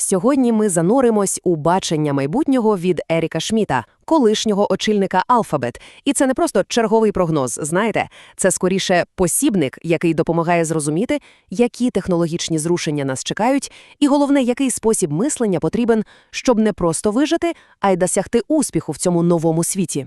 Сьогодні ми зануримось у бачення майбутнього від Еріка Шміта, колишнього очільника Alphabet. І це не просто черговий прогноз, знаєте, це скоріше посібник, який допомагає зрозуміти, які технологічні зрушення нас чекають, і головне, який спосіб мислення потрібен, щоб не просто вижити, а й досягти успіху в цьому новому світі.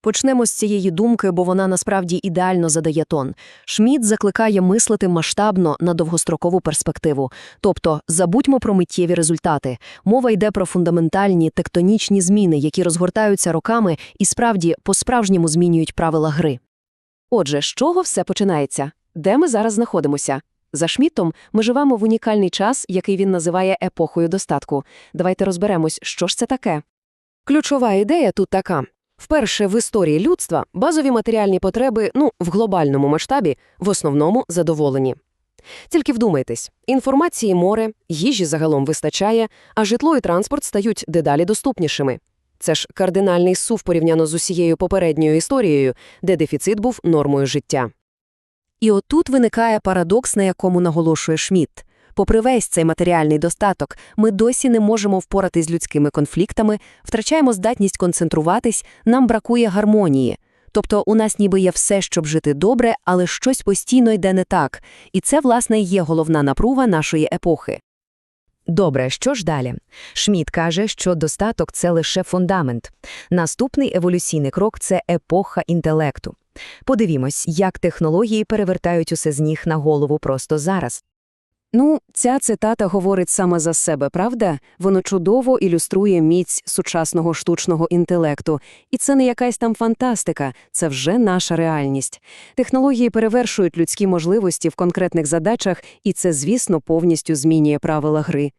Почнемо з цієї думки, бо вона насправді ідеально задає тон. Шміт закликає мислити масштабно на довгострокову перспективу. Тобто забудьмо про миттєві результати. Мова йде про фундаментальні тектонічні зміни, які розгортаються роками і справді по-справжньому змінюють правила гри. Отже, з чого все починається? Де ми зараз знаходимося? За Шмітом ми живемо в унікальний час, який він називає епохою достатку. Давайте розберемось, що ж це таке. Ключова ідея тут така. Вперше в історії людства базові матеріальні потреби, ну, в глобальному масштабі, в основному задоволені. Тільки вдумайтесь, інформації море, їжі загалом вистачає, а житло і транспорт стають дедалі доступнішими. Це ж кардинальний сув порівняно з усією попередньою історією, де дефіцит був нормою життя. І отут виникає парадокс, на якому наголошує Шмідт. Попри весь цей матеріальний достаток, ми досі не можемо впоратись з людськими конфліктами, втрачаємо здатність концентруватись, нам бракує гармонії. Тобто у нас ніби є все, щоб жити добре, але щось постійно йде не так. І це, власне, є головна напруга нашої епохи. Добре, що ж далі? Шміт каже, що достаток це лише фундамент. Наступний еволюційний крок це епоха інтелекту. Подивімось, як технології перевертають усе з ніг на голову просто зараз. Ну, ця цитата говорить саме за себе, правда? Воно чудово ілюструє міць сучасного штучного інтелекту. І це не якась там фантастика, це вже наша реальність. Технології перевершують людські можливості в конкретних задачах, і це, звісно, повністю змінює правила гри.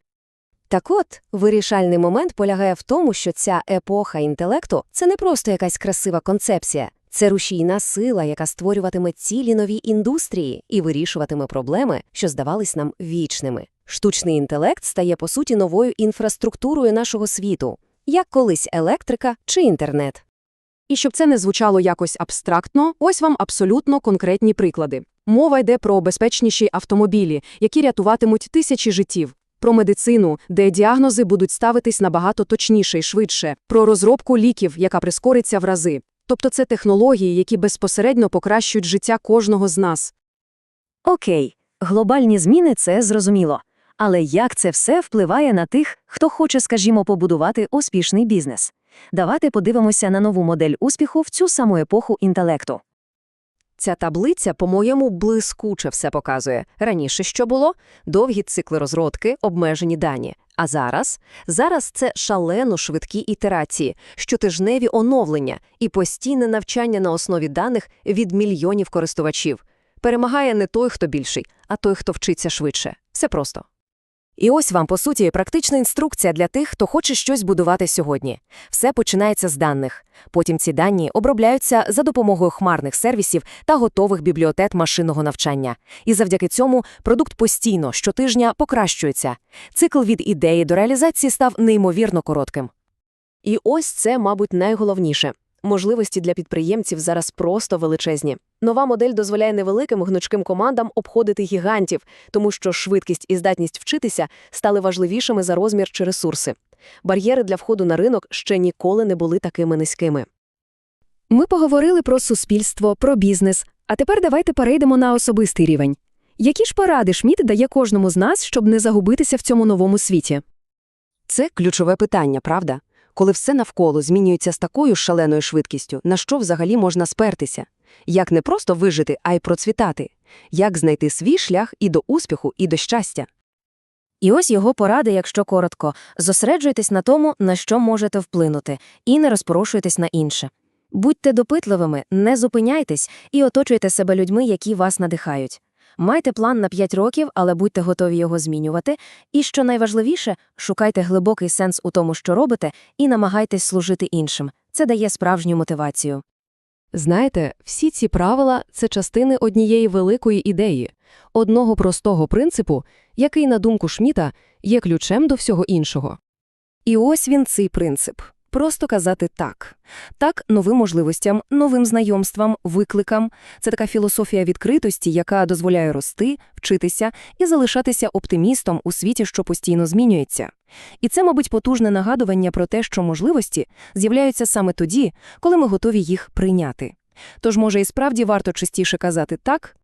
Так от, вирішальний момент полягає в тому, що ця епоха інтелекту – це не просто якась красива концепція. Це рушійна сила, яка створюватиме цілі нові індустрії і вирішуватиме проблеми, що здавались нам вічними. Штучний інтелект стає, по суті, новою інфраструктурою нашого світу, як колись електрика чи інтернет. І щоб це не звучало якось абстрактно, ось вам абсолютно конкретні приклади. Мова йде про безпечніші автомобілі, які рятуватимуть тисячі життів. Про медицину, де діагнози будуть ставитись набагато точніше і швидше, про розробку ліків, яка прискориться в рази. Тобто це технології, які безпосередньо покращують життя кожного з нас. Окей, глобальні зміни це зрозуміло. Але як це все впливає на тих, хто хоче, скажімо, побудувати успішний бізнес? Давайте подивимося на нову модель успіху в цю саму епоху інтелекту. Ця таблиця, по-моєму, блискуче все показує. Раніше що було? Довгі цикли розродки, обмежені дані. А зараз? Зараз це шалено швидкі ітерації, щотижневі оновлення і постійне навчання на основі даних від мільйонів користувачів. Перемагає не той, хто більший, а той, хто вчиться швидше. Все просто. І ось вам, по суті, практична інструкція для тих, хто хоче щось будувати сьогодні. Все починається з даних. Потім ці дані обробляються за допомогою хмарних сервісів та готових бібліотек машинного навчання. І завдяки цьому продукт постійно, щотижня покращується. Цикл від ідеї до реалізації став неймовірно коротким. І ось це, мабуть, найголовніше. Можливості для підприємців зараз просто величезні. Нова модель дозволяє невеликим гнучким командам обходити гігантів, тому що швидкість і здатність вчитися стали важливішими за розмір чи ресурси. Бар'єри для входу на ринок ще ніколи не були такими низькими. Ми поговорили про суспільство, про бізнес, а тепер давайте перейдемо на особистий рівень. Які ж поради Шміт дає кожному з нас, щоб не загубитися в цьому новому світі? Це ключове питання, правда? Коли все навколо змінюється з такою шаленою швидкістю, на що взагалі можна спертися? Як не просто вижити, а й процвітати? Як знайти свій шлях і до успіху, і до щастя? І ось його поради, якщо коротко. Зосереджуйтесь на тому, на що можете вплинути, і не розпорошуйтесь на інше. Будьте допитливими, не зупиняйтесь і оточуйте себе людьми, які вас надихають. Майте план на 5 років, але будьте готові його змінювати. І що найважливіше, шукайте глибокий сенс у тому, що робите, і намагайтесь служити іншим. Це дає справжню мотивацію. Знаєте, всі ці правила це частини однієї великої ідеї, одного простого принципу, який, на думку Шміта, є ключем до всього іншого. І ось він цей принцип. Просто казати так. Так новим можливостям, новим знайомствам, викликам. Це така філософія відкритості, яка дозволяє рости, вчитися і залишатися оптимістом у світі, що постійно змінюється. І це, мабуть, потужне нагадування про те, що можливості з'являються саме тоді, коли ми готові їх прийняти. Тож, може, і справді варто частіше казати «так»,